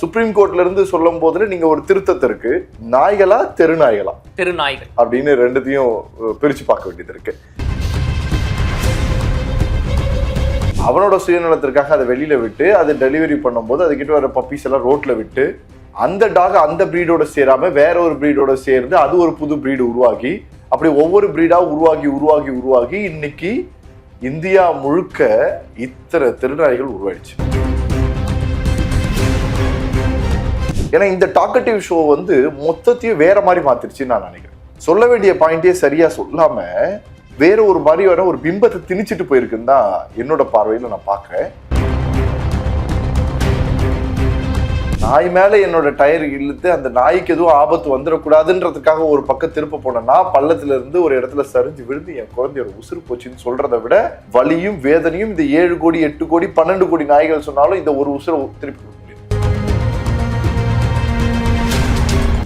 Supreme கோர்ட்ல இருந்து சொல்லும் போதுல நீங்க ஒரு திருத்தத்திற்கு நாய்களா தெரு நாய்களா? தெருநாய்கள் அப்படின்னு ரெண்டுத்தையும் பிரிச்சு பார்க்க வேண்டியது இருக்கு. அவனோட சுயநலத்திற்காக அதை வெளியில விட்டு அதை டெலிவரி பண்ணும்போது அதுக்கிட்ட வர பப்பீஸ் எல்லாம் ரோட்ல விட்டு அந்த டாக் அந்த பிரீடோட சேராம வேற ஒரு பிரீடோட சேர்ந்து அது ஒரு புது பிரீடு உருவாகி அப்படி ஒவ்வொரு பிரீடா உருவாகி உருவாகி உருவாகி இன்னைக்கு இந்தியா முழுக்க இத்தனை திருநாய்கள் உருவாயிடுச்சு. ஏன்னா இந்த டாக்கட்டிவ் ஷோ வந்து மொத்தத்தையும் வேற மாதிரி மாத்திருச்சுன்னு நான் நினைக்கிறேன். சொல்ல வேண்டிய பாயிண்டே சரியா சொல்லாம வேற ஒரு மாதிரியான ஒரு பிம்பத்தை திணிச்சிட்டு போயிருக்குன்னு தான் என்னோட பார்வையில நான் பார்க்கறேன். நாய் மேல என்னோட டயர் இழுத்து அந்த நாய்க்கு எதுவும் ஆபத்து வந்துடக்கூடாதுன்றதுக்காக ஒரு பக்கம் திருப்ப போனேன்னா பள்ளத்துல இருந்து ஒரு இடத்துல சரிஞ்சு விழுந்து என் குழந்தையோட உசுறு போச்சுன்னு சொல்றதை விட வலியும் வேதனையும் இந்த ஏழு கோடி எட்டு கோடி பன்னெண்டு கோடி நாய்கள் சொன்னாலும் இந்த ஒரு உசுரை திருப்பி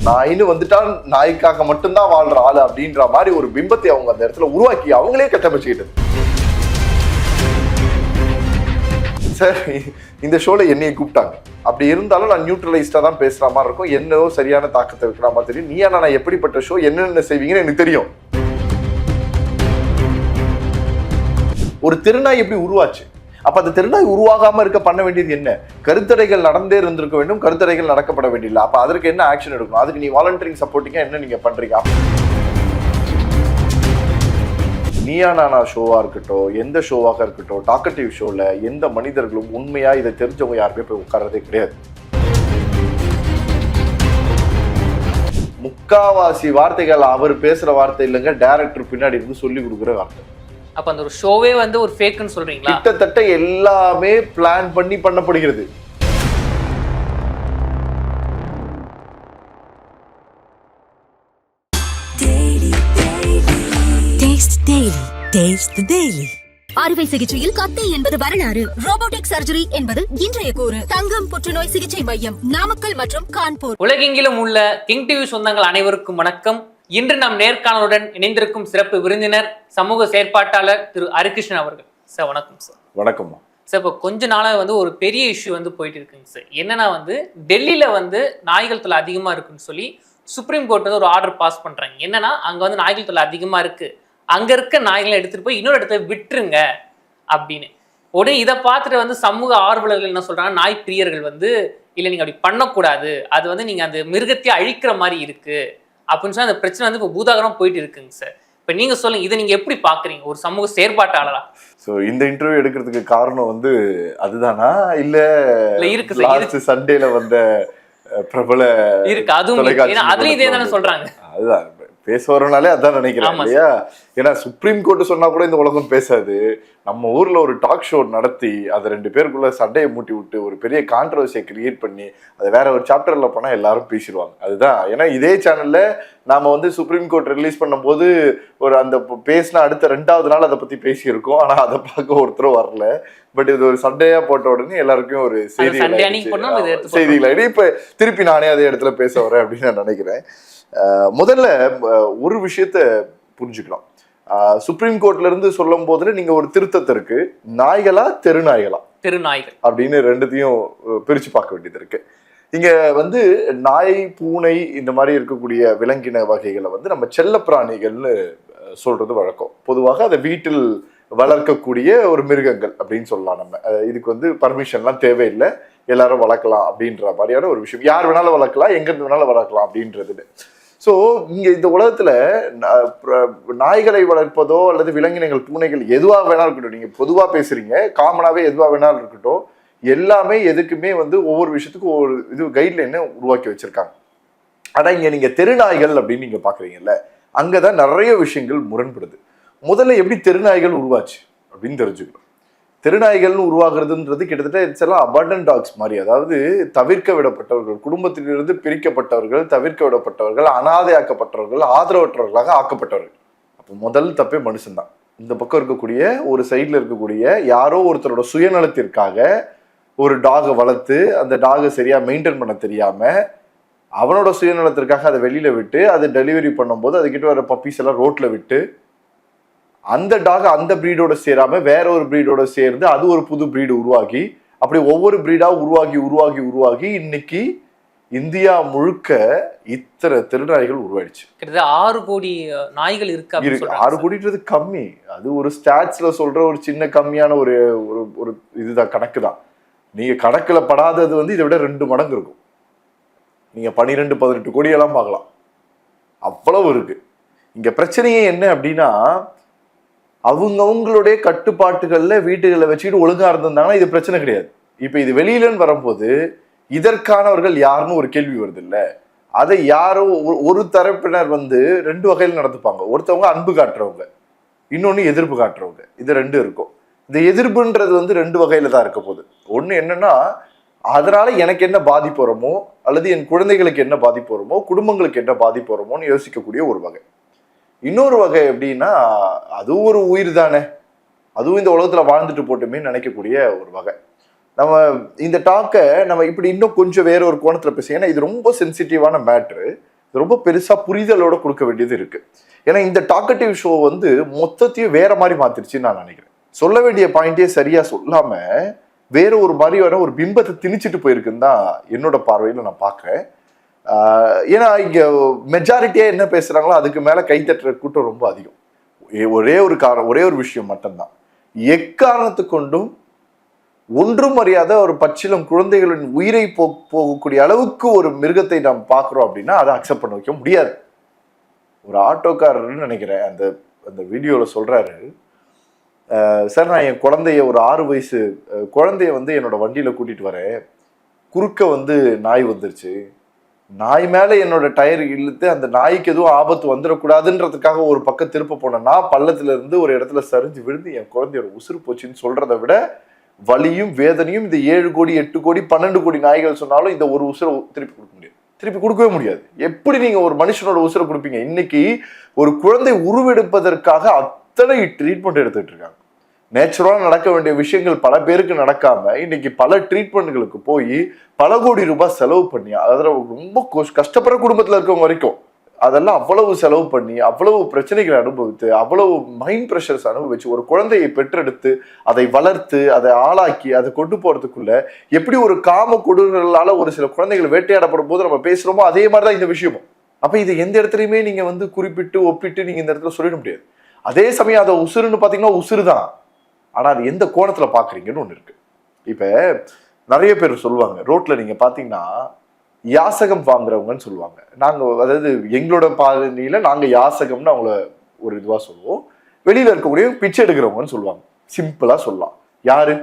நாயின்னு வந்துட்டா நாய்க்காக மட்டும்தான் வாழ்ற ஆளு அப்படின்ற மாதிரி ஒரு பிம்பத்தை அவங்க அந்த இடத்துல உருவாக்கி அவங்களே கட்டமைச்சுக்கிட்டது. சார் இந்த ஷோல என்னையை கூப்பிட்டாங்க. அப்படி இருந்தாலும் நான் நியூட்ரலைஸ்டா தான் பேசுற மாதிரி இருக்கும். என்னவோ சரியான தாக்கத்தை இருக்கிற மாதிரி தெரியும். நீ நான் எப்படிப்பட்ட ஷோ என்னென்ன செய்வீங்கன்னு எனக்கு தெரியும். ஒரு திருநாய் எப்படி உருவாச்சு? அப்போ அந்த திருநாய் உருவாகாமல் இருக்க பண்ண வேண்டியது என்ன? கருத்தடைகள் நடந்தே இருந்திருக்க வேண்டும் கருத்தடைகள் நடக்கப்பட வேண்டியதில்லை. அப்போ அதற்கு என்ன ஆக்ஷன் எடுக்கணும்? அதுக்கு நீ வாலண்டியரிங் சப்போர்ட்டிங்காக என்ன நீங்க பண்ணுறீங்க நீயா நானா ஷோவாக இருக்கட்டும் எந்த ஷோவாக இருக்கட்டும் டாக்கட்டிவ் ஷோவில் எந்த மனிதர்களும் உண்மையாக இதை தெரிஞ்சவங்க யாருமே போய் உட்கார்றதே கிடையாது. முக்காவாசி வார்த்தைகள் அவர் பேசுகிற வார்த்தை இல்லைங்க டேரக்டர் பின்னாடி இருந்து சொல்லி கொடுக்குற வார்த்தை. அப்ப அந்த ஒரு ஷோவே வந்து ஒரு ஃபேக்குன்னு சொல்றீங்களா? கிட்டத்தட்ட எல்லாமே பிளான் பண்ணி பண்ணப்படுகிறது. Taste Daily. Taste the Daily. அறுவை சிகிச்சையில் கத்தை என்பது வரலாறு. ரோபோட்டிக் சர்ஜரி என்பது இன்றைய கூறு. தங்கம் புற்றுநோய் சிகிச்சை மையம் நாமக்கல் மற்றும் கான்பூர். உலகெங்கிலும் உள்ள கிங் டிவி சொந்தங்கள் அனைவருக்கும் வணக்கம். இன்று நம் நேர்காணலுடன் இணைந்திருக்கும் சிறப்பு விருந்தினர் சமூக செயற்பாட்டாளர் திரு ஹரிகிருஷ்ணன் அவர்கள். சார் வணக்கம் சார். வணக்கம்மா. சார் இப்போ கொஞ்ச நாளாக வந்து ஒரு பெரிய இஷ்யூ வந்து போயிட்டு இருக்குங்க சார். என்னன்னா வந்து டெல்லியில் வந்து நாய்கள் தொல்லை அதிகமாக இருக்குன்னு சொல்லி சுப்ரீம் கோர்ட் வந்து ஒரு ஆர்டர் பாஸ் பண்ணுறாங்க என்னன்னா அங்கே வந்து நாய்கள் தொல்லை அதிகமாக இருக்கு. அங்கே இருக்க நாய்களை எடுத்துகிட்டு போய் இன்னொரு இடத்துல விட்டுருங்க அப்படின்னு. உடனே இதை பார்த்துட்டு வந்து சமூக ஆர்வலர்கள் என்ன சொல்றாங்க நாய் பிரியர்கள் வந்து இல்லை நீங்கள் அப்படி பண்ணக்கூடாது. அது வந்து நீங்கள் அந்த மிருகத்தையே அழிக்கிற மாதிரி இருக்கு. அப்படின்னு சொல்லி அந்த பிரச்சனை வந்து இப்போ பூதாகரம் போயிட்டு இருக்குங்க சார் இப்போ நீங்கள் சொல்லுங்க இதை நீங்கள் எப்படி பார்க்குறீங்க ஒரு சமூக செயற்பாட்டாளரா? ஸோ இந்த இன்டர்வியூ எடுக்கிறதுக்கு காரணம் வந்து அதுதானா? இல்ல இல்ல, இருக்கு லாஸ்ட் சண்டேல வந்த பிரபல இருக்கு அதுவும் அதுலயும் இதே தானே சொல்றாங்க. அதுதான். பேச வரனாலே அதான் நினைக்கிறேன் இல்லையா? ஏன்னா சுப்ரீம் கோர்ட் சொன்னா கூட இந்த உலகம் பேசாது. நம்ம ஊர்ல ஒரு டாக் ஷோ நடத்தி அதை ரெண்டு பேருக்குள்ள சண்டையை மூட்டி விட்டு ஒரு பெரிய கான்ட்ரவர்சியை கிரியேட் பண்ணி அதை வேற ஒரு சாப்டர்ல போனா எல்லாரும் பேசிடுவாங்க. அதுதான். ஏன்னா இதே சேனல்ல நாம வந்து சுப்ரீம் கோர்ட் ரிலீஸ் பண்ணும்போது ஒரு அந்த பேசின அடுத்த ரெண்டாவது நாள் அதை பத்தி பேசியிருக்கோம். ஆனா அதை பார்க்க ஒருத்தரும் வரல. பட் இது ஒரு சண்டையா போட்ட உடனே எல்லாருக்கும் ஒரு செய்தி செய்திகள். இப்ப திருப்பி நானே அதே இடத்துல பேச வரேன் அப்படின்னு நான் நினைக்கிறேன். முதல்ல ஒரு விஷயத்த புரிஞ்சுக்கலாம். சுப்ரீம் கோர்ட்ல இருந்து சொல்லும் போதுல நீங்க ஒரு திருத்தத்திற்கு நாய்களா தெரு நாய்களா? தெருநாய்கள் அப்படின்னு ரெண்டுத்தையும் பிரிச்சு பார்க்க வேண்டியது இருக்கு. இங்க வந்து நாய் பூனை இந்த மாதிரி இருக்கக்கூடிய விலங்கின வகைகளை வந்து நம்ம செல்ல பிராணிகள்னு சொல்றது வழக்கம். பொதுவாக அதை வீட்டில் வளர்க்கக்கூடிய ஒரு மிருகங்கள் அப்படின்னு சொல்லலாம் நம்ம. இதுக்கு வந்து பர்மிஷன்லாம் தேவையில்லை. எல்லாரும் வளர்க்கலாம் அப்படின்ற மாதிரியான ஒரு விஷயம். யார் வேணாலும் வளர்க்கலாம் எங்கேருந்து வேணாலும் வளர்க்கலாம் அப்படின்றது ஸோ இங்கே இந்த உலகத்தில் நாய்களை வளர்ப்பதோ அல்லது விலங்கினங்கள் பூனைகள் எதுவாக வேணாலும் இருக்கட்டும். நீங்கள் பொதுவாக பேசுகிறீங்க காமனாகவே எதுவாக வேணாலும் இருக்கட்டும். எல்லாமே எதுக்குமே வந்து ஒவ்வொரு விஷயத்துக்கும் ஒவ்வொரு இது கைட்லைனை உருவாக்கி வச்சுருக்காங்க. ஆனால் இங்கே நீங்கள் தெருநாய்கள் அப்படின்னு நீங்கள் பார்க்குறீங்கல்ல அங்கே தான் நிறைய விஷயங்கள் முரண்படுது. முதல்ல எப்படி தெருநாய்கள் உருவாச்சு அப்படின்னு தெரிஞ்சுக்கணும். தெருநாய்கள்னு உருவாகிறதுன்றது கிட்டத்தட்ட இட்ஸ் எல்லாம் அபண்டன் டாக்ஸ் மாதிரி. அதாவது தவிர்க்க விடப்பட்டவர்கள் குடும்பத்திலிருந்து பிரிக்கப்பட்டவர்கள் தவிர்க்க விடப்பட்டவர்கள் அனாதையாக்கப்பட்டவர்கள் ஆதரவற்றவர்களாக ஆக்கப்பட்டவர்கள். அப்போ முதல் தப்பே மனுஷன்தான். இந்த பக்கம் இருக்கக்கூடிய ஒரு சைடில் இருக்கக்கூடிய யாரோ ஒருத்தரோட சுயநலத்திற்காக ஒரு டாகை வளர்த்து அந்த டாகை சரியாக மெயின்டைன் பண்ண தெரியாமல் அவனோட சுயநலத்திற்காக அதை வெளியில் விட்டு அதை டெலிவரி பண்ணும்போது அதுக்கிட்ட வர பப்பீஸ் எல்லாம் ரோட்டில் விட்டு அந்த டாக் அந்த பிரீடோட சேராம வேற ஒரு பிரீடோட சேர்ந்து அது ஒரு புது பிரீடு உருவாக்கி அப்படி ஒவ்வொரு பிரீடா உருவாகி உருவாகி உருவாகி இன்னைக்கு இந்தியா முழுக்க இத்தனை திருநாய்கள் உருவாயிடுச்சு. கிட்டத்தட்ட ஆறு கோடி நாய்கள் இருக்கு இருக்கு. ஆறு கோடின்றது கம்மி. அது ஒரு ஸ்டாட்ஸ்ல சொல்ற ஒரு சின்ன கம்மியான ஒரு ஒரு ஒரு இதுதான் கணக்கு தான். நீங்க கணக்குல படாதது வந்து இதை விட ரெண்டு மடங்கு இருக்கும். நீங்க பன்னிரெண்டு பதினெட்டு கோடியெல்லாம் பார்க்கலாம். அவ்வளவு இருக்கு. இங்க பிரச்சனையே என்ன அப்படின்னா அவங்கவங்களுடைய கட்டுப்பாட்டுகளில் வீட்டுகளை வச்சுக்கிட்டு ஒழுங்காக இருந்திருந்தாங்கன்னா இது பிரச்சனை கிடையாது. இப்போ இது வெளியிலன்னு வரும்போது இதற்கானவர்கள் யாருன்னு ஒரு கேள்வி வருது இல்லை. அதை யாரோ ஒரு- ஒரு தரப்பினர் வந்து ரெண்டு வகையில் நடந்துப்பாங்க ஒருத்தவங்க அன்பு காட்டுறவங்க இன்னொன்று எதிர்ப்பு காட்டுறவங்க. இது ரெண்டும் இருக்கும். இந்த எதிர்ப்புன்றது வந்து ரெண்டு வகையில் தான் இருக்க போகுது. ஒன்று என்னன்னா அதனால எனக்கு என்ன பாதிப்பு வருமோ அல்லது என் குழந்தைகளுக்கு என்ன பாதிப்பு வருமோ குடும்பங்களுக்கு என்ன பாதிப்பு வருமோன்னு யோசிக்கக்கூடிய ஒரு வகை. இன்னொரு வகை எப்படின்னா அதுவும் ஒரு உயிர் தானே. அதுவும் இந்த உலகத்தில் வாழ்ந்துட்டு போட்டுமே நினைக்கக்கூடிய ஒரு வகை. நம்ம இந்த டாக்கை நம்ம இப்படி இன்னும் கொஞ்சம் வேற ஒரு கோணத்தில் பேசி ஏன்னா இது ரொம்ப சென்சிட்டிவான மேட்ரு ரொம்ப பெருசாக புரிதலோட கொடுக்க வேண்டியது இருக்கு. ஏன்னா இந்த டாக்கட்டிவ் ஷோ வந்து மொத்தத்தையும் வேற மாதிரி மாத்திருச்சுன்னு நான் நினைக்கிறேன். சொல்ல வேண்டிய பாயிண்டே சரியா சொல்லாம வேற ஒரு மாதிரியான ஒரு பிம்பத்தை திணிச்சிட்டு போயிருக்குன்னு தான் என்னோட பார்வையில் நான் பார்க்குறேன். ஏன்னா இங்கே மெஜாரிட்டியாக என்ன பேசுகிறாங்களோ அதுக்கு மேலே கைத்தட்டுற கூட்டம் ரொம்ப அதிகம். ஒரே- ஒரு காரணம் ஒரே ஒரு விஷயம் மட்டும்தான். எக்காரணத்து கொண்டும் ஒன்றும் அறியாத ஒரு பச்சிலம் குழந்தைகளின் உயிரை போ போகக்கூடிய அளவுக்கு ஒரு மிருகத்தை நாம் பார்க்குறோம் அப்படின்னா அதை அக்செப்ட் பண்ண வைக்க முடியாது. ஒரு ஆட்டோக்காரர்னு நினைக்கிறேன் அந்த அந்த வீடியோவில் சொல்கிறாரு சார் நான் என் குழந்தைய ஒரு ஆறு வயசு குழந்தைய வந்து என்னோட வண்டியில் கூட்டிகிட்டு வரேன். குறுக்க வந்து நாய் வந்துருச்சு. நாய் மேலே என்னோட டயர் இழுத்து அந்த நாய்க்கு எதுவும் ஆபத்து வந்துடக்கூடாதுன்றதுக்காக ஒரு பக்கம் திருப்ப போனேன்னா பள்ளத்துல இருந்து ஒரு இடத்துல சரிஞ்சு விழுந்து என் குழந்தையோட உசுறு போச்சுன்னு சொல்றதை விட வலியும் வேதனையும் இந்த ஏழு கோடி எட்டு கோடி பன்னெண்டு கோடி நாய்கள் சொன்னாலும் இந்த ஒரு உசுரை திருப்பி கொடுக்க முடியாது. திருப்பி கொடுக்கவே முடியாது. எப்படி நீங்க ஒரு மனுஷனோட உசுரை கொடுப்பீங்க? இன்னைக்கு ஒரு குழந்தை உருவெடுப்பதற்காக அத்தனை ட்ரீட்மெண்ட் எடுத்துட்டு இருக்காங்க. நேச்சுரலாக நடக்க வேண்டிய விஷயங்கள் பல பேருக்கு நடக்காம இன்னைக்கு பல ட்ரீட்மெண்ட்களுக்கு போய் பல கோடி ரூபாய் செலவு பண்ணி அதில் ரொம்ப கஷ்டப்படுற குடும்பத்தில் இருக்கவங்க வரைக்கும் அதெல்லாம் அவ்வளவு செலவு பண்ணி அவ்வளவு பிரச்சனைகளை அனுபவித்து அவ்வளவு மைண்ட் ப்ரெஷர்ஸ் அனுபவிச்சு ஒரு குழந்தையை பெற்றெடுத்து அதை வளர்த்து அதை ஆளாக்கி அதை கொண்டு போறதுக்குள்ள எப்படி ஒரு காம கொடுங்களால் ஒரு சில குழந்தைகள் வேட்டையாடப்படும் போது நம்ம பேசுறோமோ அதே மாதிரி தான் இந்த விஷயமும். அப்ப இது எந்த இடத்துலையுமே நீங்க வந்து குறிப்பிட்டு ஒப்பிட்டு நீங்க இந்த இடத்துல சொல்லிட முடியாது. அதே சமயம் அதை உசுருன்னு பாத்தீங்கன்னா உசுறு தான். ஆனால் அது எந்த கோணத்தில் பார்க்குறீங்கன்னு ஒன்று இருக்குது இப்போ நிறைய பேர் சொல்லுவாங்க ரோட்டில் நீங்கள் பார்த்தீங்கன்னா யாசகம் வாங்குறவங்கன்னு சொல்லுவாங்க. நாங்கள் அதாவது எங்களோட பாதையில நாங்கள் யாசகம்னு அவங்கள ஒரு இதுவாக சொல்லுவோம். வெளியில் இருக்கக்கூடிய பிச்சை எடுக்கிறவங்கன்னு சொல்லுவாங்க. சிம்பிளாக சொல்லலாம். யாரு?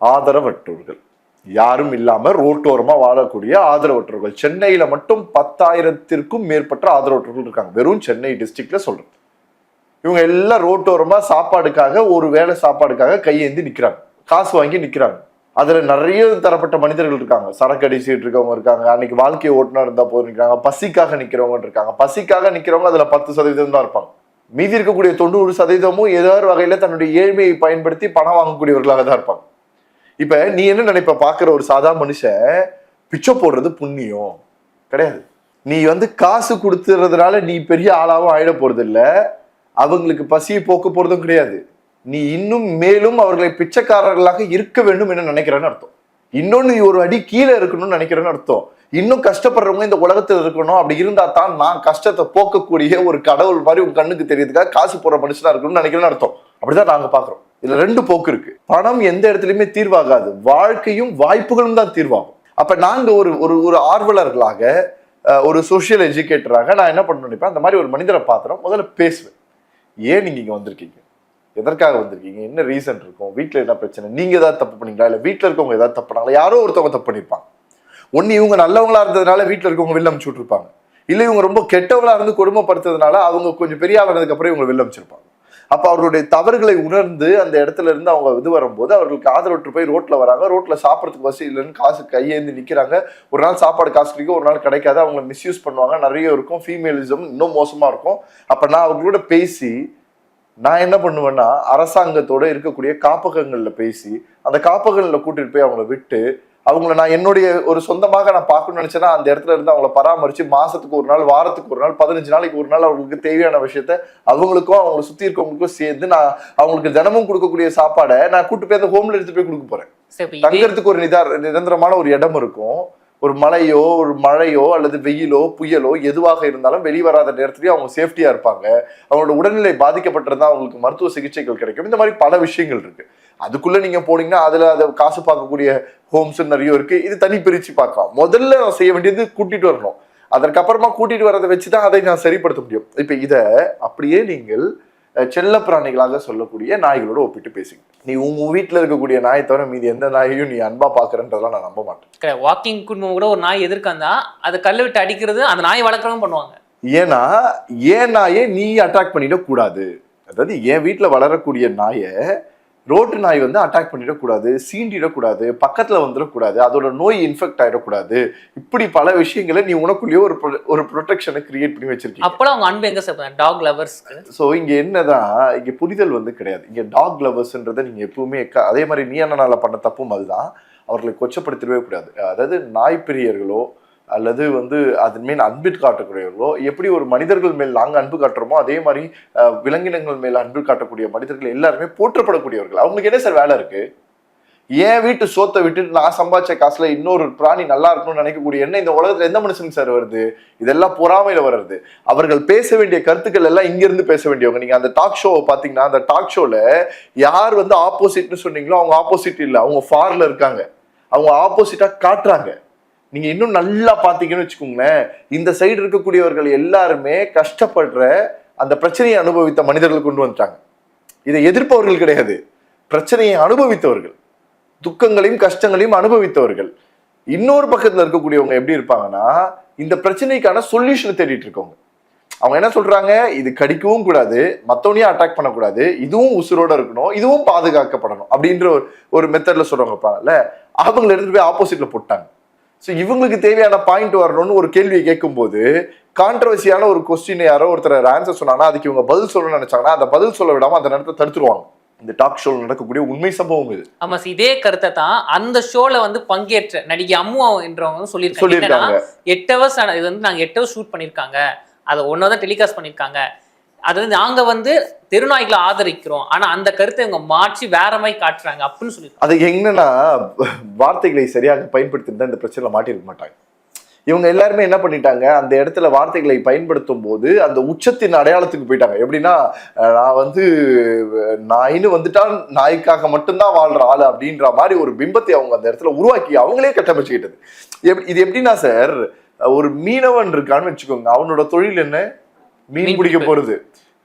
ஆதரவற்றோர்கள். யாரும் இல்லாம ரோட்டோரமா வாழக்கூடிய ஆதரவற்றோர்கள். சென்னையில மட்டும் பத்தாயிரத்திற்கும் மேற்பட்ட ஆதரவற்றோர்கள் இருக்காங்க. வெறும் சென்னை டிஸ்ட்ரிக்ட்ல சொல்றேன் இவங்க எல்லாம் ரோட்டோரமா சாப்பாடுக்காக ஒரு வேளை சாப்பாடுக்காக கையேந்தி நிற்கிறாங்க காசு வாங்கி நிற்கிறாங்க அதுல நிறைய தரப்பட்ட மனிதர்கள் இருக்காங்க. சரக்கு அடிச்சுட்டு இருக்கவங்க இருக்காங்க. அன்னைக்கு வாழ்க்கையை ஓட்டுனா இருந்தா போது நிற்கிறாங்க பசிக்காக நிற்கிறவங்க இருக்காங்க. பசிக்காக நிற்கிறவங்க அதுல பத்து சதவீதம் தான் இருப்பாங்க. மீதி இருக்கக்கூடிய தொண்ணூறு சதவீதமும் ஏதாவது வகையில் வகையில தன்னுடைய ஏழ்மையை பயன்படுத்தி பணம் வாங்கக்கூடியவர்களாக தான் இருப்பாங்க. இப்ப நீ என்ன நினைப்ப? பாக்குற ஒரு சாதா மனுஷன் பிச்சை போடுறது புண்ணியம் கிடையாது. நீ வந்து காசு கொடுத்துறதுனால நீ பெரிய ஆளாவும் ஆயிட போறது இல்லை அவங்களுக்கு பசியை போக்க போறதும் கிடையாது. நீ இன்னும் மேலும் அவர்களை பிச்சைக்காரர்களாக இருக்க வேண்டும் என்று நினைக்கிறேன்னு அர்த்தம். இன்னொன்னு நீ ஒரு அடி கீழே இருக்கணும்னு நினைக்கிறேன்னு அர்த்தம். இன்னும் கஷ்டப்படுறவங்க இந்த உலகத்தில் இருக்கணும். அப்படி இருந்தா தான் நான் கஷ்டத்தை போக்கக்கூடிய ஒரு கடவுள் மாதிரி உங்க கண்ணுக்கு தெரியுதுக்காக காசு போற மனுஷனா இருக்கணும்னு நினைக்கிறேன்னு அர்த்தம். அப்படிதான் நாங்க பாக்குறோம் இதுல ரெண்டு போக்கு இருக்கு. பணம் எந்த இடத்துலயுமே தீர்வாகாது. வாழ்க்கையும் வாய்ப்புகளும் தான் தீர்வாகும். அப்ப நாங்க ஒரு ஒரு ஒரு ஆர்வலர்களாக ஒரு சோஷியல் எஜுகேட்டராக நான் என்ன பண்ண நினைப்பேன்? அந்த மாதிரி ஒரு மனிதரை பாத்திரம் முதல்ல பேசுவேன். ஏன் நீங்கள் இங்கே வந்திருக்கீங்க? எதற்காக வந்திருக்கீங்க? என்ன ரீசன் இருக்கும்? வீட்டில் என்ன பிரச்சனை? நீங்கள் ஏதாவது தப்பு பண்ணீங்களா? இல்லை வீட்டில் இருக்கவங்க ஏதாவது தப்பு பண்ணாங்களா? யாரோ ஒருத்தவங்க தப்பு பண்ணிருப்பாங்க. ஒன்று இவங்க நல்லவங்களா இருந்ததுனால வீட்டில் இருக்கவங்க வெளில அமுச்சு விட்ருப்பாங்க இல்லை இவங்க ரொம்ப கெட்டவங்களா இருந்து கொடுமைப்படுத்துறதுனால அவங்க கொஞ்சம் பெரிய ஆளுனதுக்கப்புறம் இவங்க வெளில அமுச்சிருப்பாங்க. அப்போ அவர்களுடைய தவறுகளை உணர்ந்து அந்த இடத்துல இருந்து அவங்க இது வரும்போது அவர்களுக்கு ஆதரவற்று போய் ரோட்ல வராங்க. ரோட்ல சாப்பிட்றதுக்கு வசதி இல்லைன்னு காசு கையேந்து நிற்கிறாங்க ஒரு நாள் சாப்பாடு காசு கிடைக்கும் ஒரு நாள் கிடைக்காது. அவங்களை மிஸ்யூஸ் பண்ணுவாங்க. நிறைய இருக்கும். ஃபீமேலிசம் இன்னும் மோசமாக இருக்கும். அப்போ நான் அவர்களோட பேசி நான் என்ன பண்ணுவேன்னா அரசாங்கத்தோட இருக்கக்கூடிய காப்பகங்களில் பேசி அந்த காப்பகங்களில் கூட்டிட்டு போய் அவங்கள விட்டு அவங்கள நான் என்னுடைய ஒரு சொந்தமாக நான் பார்க்கணும்னு நினைச்சேன்னா அந்த இடத்துல இருந்து அவங்கள பராமரிச்சு மாசத்துக்கு ஒரு நாள் வாரத்துக்கு ஒரு நாள் பதினஞ்சு நாளைக்கு ஒரு நாள் அவங்களுக்கு தேவையான விஷயத்த அவங்களுக்கும் அவங்களை சுத்தி இருக்கவங்களுக்கும் சேர்ந்து நான் அவங்களுக்கு தினமும் கொடுக்கக்கூடிய சாப்பாடை நான் கூட்டு போய் அந்த ஹோம்ல எடுத்து போய் கொடுக்க போறேன். தங்கறதுக்கு ஒரு நிதார் நிரந்தரமான ஒரு இடம் இருக்கும். ஒரு மழையோ ஒரு மழையோ அல்லது வெயிலோ புயலோ எதுவாக இருந்தாலும் வெளிவராத நேரத்துலயும் அவங்க சேஃப்டியா இருப்பாங்க. அவங்களோட உடல்நிலை பாதிக்கப்பட்டிருந்தா அவங்களுக்கு மருத்துவ சிகிச்சைகள் கிடைக்கும். இந்த மாதிரி பல விஷயங்கள் இருக்கு. அதுக்குள்ள நீங்க போனீங்கன்னா அதுல அதை காசு பார்க்கக்கூடிய ஹோம்ஸ் நிறைய இருக்கு. இது தனி பிரிச்சு பார்க்கலாம். முதல்ல நான் செய்ய வேண்டியது கூட்டிட்டு வரணும். அதற்கப்புறமா கூட்டிட்டு வரதை வச்சுதான் அதை நான் சரிப்படுத்த முடியும். இப்ப இத அப்படியே நீங்கள் செல்ல பிராணிகளாக சொல்லக்கூடிய நாய்களோட ஒப்பிட்டு பேசுங்க. நீ உங்க வீட்டுல இருக்கக்கூடிய நாயை தவிர மீதி எந்த நாயையும் நீ அன்பா பாக்குறன்றதெல்லாம் நான் நம்ப மாட்டேன். வாக்கிங் குடும்பம் கூட ஒரு நாய் எதிர்க்காந்தா அதை கல்லை விட்டு அடிக்கிறது அந்த நாய் வளர்க்குறவங்க பண்ணுவாங்க. ஏன்னா ஏன் நாயை நீ அட்டாக் பண்ணிடக்கூடாது அதாவது என் வீட்டில் வளரக்கூடிய நாயை ரோட்டு நாய் வந்து அட்டாக் பண்ணிடக்கூடாது சீண்டிடக்கூடாது பக்கத்துல வந்துடக்கூடாது அதோட நோய் இன்ஃபெக்ட் ஆயிடக்கூடாது. இப்படி பல விஷயங்களை நீ உனக்குள்ளேயே ஒரு ஒரு ப்ரொடெக்ஷனை கிரியேட் பண்ணி வச்சிருக்கீங்க. அப்போலாம் அவங்க அன்பு எங்க சேர்ப்பாங்க டாக் லவர்ஸ்க்கு ஸோ இங்க என்னதான் இங்க புரிதல் வந்து கிடையாது. இங்க டாக் லவர்ஸ்ன்றதை நீங்க எப்பவுமே அதே மாதிரி நீ அண்ணனால பண்ண தப்பும் அதுதான். அவர்களை கொச்சப்படுத்திடவே கூடாது. அதாவது நாய் பிரியர்களோ அல்லது வந்து அதன் மேல் அன்பு காட்டக்கூடியவர்களோ எப்படி ஒரு மனிதர்கள் மேல் நாங்கள் அன்பு காட்டுறோமோ அதே மாதிரி விலங்கினங்கள் மேல் அன்பு காட்டக்கூடிய மனிதர்கள் எல்லாருமே போற்றப்படக்கூடியவர்கள். அவங்களுக்கு என்ன சார் வேலை இருக்கு? என் வீட்டு சோத்தை விட்டுட்டு நான் சம்பாதிச்ச காசுல இன்னொரு பிராணி நல்லா இருக்கணும்னு நினைக்கக்கூடிய என்ன இந்த உலகத்துல எந்த மனுஷனுக்கு சார் வருது? இதெல்லாம் பொறாமையில வர்றது. அவர்கள் பேச வேண்டிய கருத்துக்கள் எல்லாம் இங்க இருந்து பேச வேண்டியவங்க. நீங்க அந்த டாக் ஷோவை பாத்தீங்கன்னா அந்த டாக் ஷோல யார் வந்து ஆப்போசிட்னு சொன்னீங்களோ அவங்க ஆப்போசிட் இல்லை. அவங்க ஃபார்ல இருக்காங்க. அவங்க ஆப்போசிட்டா காட்டுறாங்க. நீங்க இன்னும் நல்லா பாத்தீங்கன்னு வச்சுக்கோங்களேன் இந்த சைடு இருக்கக்கூடியவர்கள் எல்லாருமே கஷ்டப்படுற அந்த பிரச்சனையை அனுபவித்த மனிதர்கள் கொண்டு வந்துட்டாங்க. இதை எதிர்ப்பவர்கள் கிடையாது. பிரச்சனையை அனுபவித்தவர்கள். துக்கங்களையும் கஷ்டங்களையும் அனுபவித்தவர்கள். இன்னொரு பக்கத்துல இருக்கக்கூடியவங்க எப்படி இருப்பாங்கன்னா இந்த பிரச்சனைக்கான சொல்யூஷனை தேடிட்டு இருக்கவங்க. அவங்க என்ன சொல்றாங்க? இது கடிக்கவும் கூடாது மத்தவனையும் அட்டாக் பண்ணக்கூடாது இதுவும் உசுரோட இருக்கணும் இதுவும் பாதுகாக்கப்படணும் அப்படின்ற ஒரு ஒரு மெத்தட்ல சொல்றவங்க இருப்பாங்கல்ல அவங்களை எடுத்துட்டு போய் ஆப்போசிட்ல போட்டாங்க. ஸோ இவங்களுக்கு தேவையான பாயிண்ட் வரணும்னு ஒரு கேள்வியை கேட்கும்போது கான்ட்ரவர்சியான ஒரு கொஸ்டின் யாரோ ஒருத்தர் ஆன்சர் சொன்னாங்கன்னா அதுக்கு இவங்க பதில் சொல்லணும்னு நினைச்சாங்கன்னா அந்த பதில் சொல்ல விடாம அந்த நேரத்தை தடுத்துருவாங்க. இந்த டாக் ஷோல நடக்கக்கூடிய உண்மை சம்பவம் இது. ஆமா இதே கருத்தை தான் அந்த ஷோல வந்து பங்கேற்ற நடிகை அம்மு என்றவங்க சொல்லியிருக்காங்க. எட்டு ஹவர்ஸ் இது வந்து நாங்க எட்டு ஹவர்ஸ் ஷூட் பண்ணியிருக்காங்க. அதை ஒன்றா தான் டெலிகாஸ்ட் பண்ணியிருக்காங்க. அது வந்து நாங்க வந்து தெருநாய்களை ஆதரிக்கிறோம். ஆனா அந்த கருத்தை இவங்க மாற்றி வேற மாதிரி காட்டுறாங்க அப்படின்னு சொல்லி அது என்னன்னா வார்த்தைகளை சரியாக பயன்படுத்திருந்தா இந்த பிரச்சனை மாட்டிருக்க மாட்டாங்க. இவங்க எல்லாருமே என்ன பண்ணிட்டாங்க? அந்த இடத்துல வார்த்தைகளை பயன்படுத்தும் போது அந்த உச்சத்தின் அடையாளத்துக்கு போயிட்டாங்க. எப்படின்னா நான் வந்து நாயின்னு வந்துட்டா நாய்க்காக மட்டும்தான் வாழ்ற ஆள் அப்படின்ற மாதிரி ஒரு பிம்பத்தை அவங்க அந்த இடத்துல உருவாக்கி அவங்களே கட்டமைச்சுக்கிட்டது. எப்- இது எப்படின்னா சார் ஒரு மீனவன் இருக்கான்னு வச்சுக்கோங்க. அவனோட தொழில் என்ன? மீன் பிடிக்க. போறது.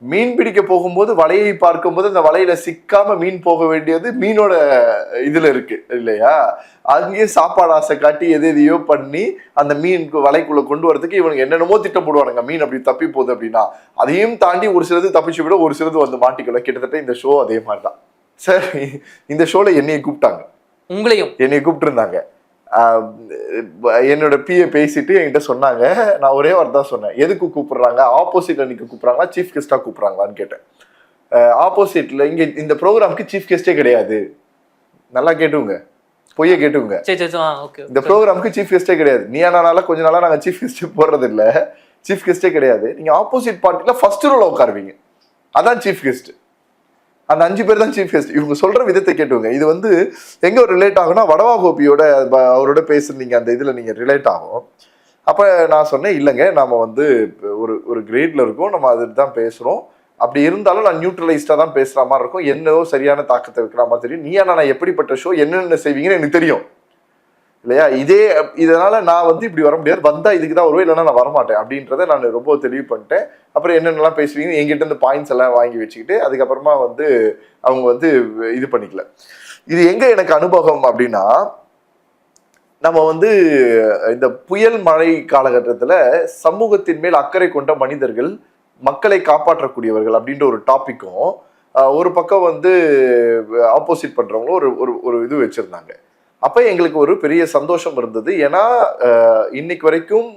மீன் பிடிக்க போகும்போது வலையை பார்க்கும்போது அந்த வலையில சிக்காம மீன் போக வேண்டியது மீனோட இதுல இருக்கு இல்லையா? அங்கேயே சாப்பாடு ஆசை காட்டி எது எதையோ பண்ணி அந்த மீன் வலைக்குள்ள கொண்டு வரதுக்கு இவனுக்கு என்னென்னமோ திட்டம் போடுவானுங்க. மீன் அப்படி தப்பி போகுது அப்படின்னா அதையும் தாண்டி ஒரு சிலது தப்பிச்சு விட ஒரு சிலது வந்து மாட்டிக்கல கிட்டத்தட்ட இந்த ஷோ அதே மாதிரி தான் சார் இந்த ஷோல என்னைய கூப்பிட்டாங்க. உங்களையும். என்னைய கூப்பிட்டுருந்தாங்க. ஆஹ் என்னோட பிஏ பேசிட்டு என்கிட்ட சொன்னாங்க. நான் ஒரே வார்த்தை தான் சொன்னேன். எதுக்கு கூப்பிடுறாங்க? ஆப்போசிட்ல நிக்க கூப்பிடுறாங்களா? சீஃப் கெஸ்டா கூப்பிடுறாங்களான்னு கேட்டேன். ஆப்போசிட்ல இங்க இந்த ப்ரோக்ராம்க்கு சீஃப் கெஸ்டே கிடையாது. நல்லா கேட்டுங்க பொய்ய கேட்டுங்க சரி சரி ஓகே இந்த ப்ரோக்ராம்க்கு சீஃப் கெஸ்டே கிடையாது. நீ ஆனால கொஞ்ச நாளா நாங்க சீஃப் கெஸ்ட் போடுறது இல்ல சீஃப் கெஸ்டே கிடையாது. நீங்க ஆப்போசிட் பார்ட்டில ஃபர்ஸ்ட் ரோல உட்காருவீங்க. அதான் சீஃப் கெஸ்ட் அந்த அஞ்சு பேர் தான் சீஃப் கெஸ்ட் இவங்க சொல்ற விதத்தை கேட்டுங்க இது வந்து எங்க ரிலேட் ஆகும்னா வடவா கோபியோட ப- அவரோட பேசுனீங்க அந்த இதுல நீங்க ரிலேட் ஆகும். அப்ப நான் சொன்னேன் இல்லைங்க நாம வந்து ஒரு ஒரு கிரேட்ல இருக்கோம் நம்ம அதுக்கு தான் பேசுறோம். அப்படி இருந்தாலும் நான் நியூட்ரலைஸ்டா தான் பேசுற மாதிரி இருக்கும். என்னவோ சரியான தாக்கத்தை வைக்கிற மாதிரி தெரியும். நீ நான் எப்படிப்பட்ட ஷோ என்னென்ன செய்வீங்கன்னு எனக்கு தெரியும். இல்லையா? இதே இதனால நான் வந்து இப்படி வர முடியாது. வந்தா இதுக்கு தான் வருவேன் இல்லைன்னா நான் வரமாட்டேன் அப்படின்றத நான் ரொம்ப தெளிவு பண்ணிட்டேன். அப்புறம் என்னென்னலாம் பேசுவீங்க? என்கிட்ட இருந்து பாயிண்ட்ஸ் எல்லாம் வாங்கி வச்சுக்கிட்டு அதுக்கப்புறமா வந்து அவங்க வந்து இது பண்ணிக்கல. இது எங்க எனக்கு அனுபவம் அப்படின்னா நம்ம வந்து இந்த புயல் மழை காலகட்டத்தில் சமூகத்தின் மேல் அக்கறை கொண்ட மனிதர்கள் மக்களை காப்பாற்றக்கூடியவர்கள் அப்படின்ற ஒரு டாப்பிக்கும் ஒரு பக்கம் வந்து ஆப்போசிட் பண்ணுறவங்களும் ஒரு ஒரு ஒரு இது வச்சுருந்தாங்க. அப்போ எங்களுக்கு ஒரு பெரிய சந்தோஷம் இருந்தது. ஏன்னா இன்னைக்கு வரைக்கும்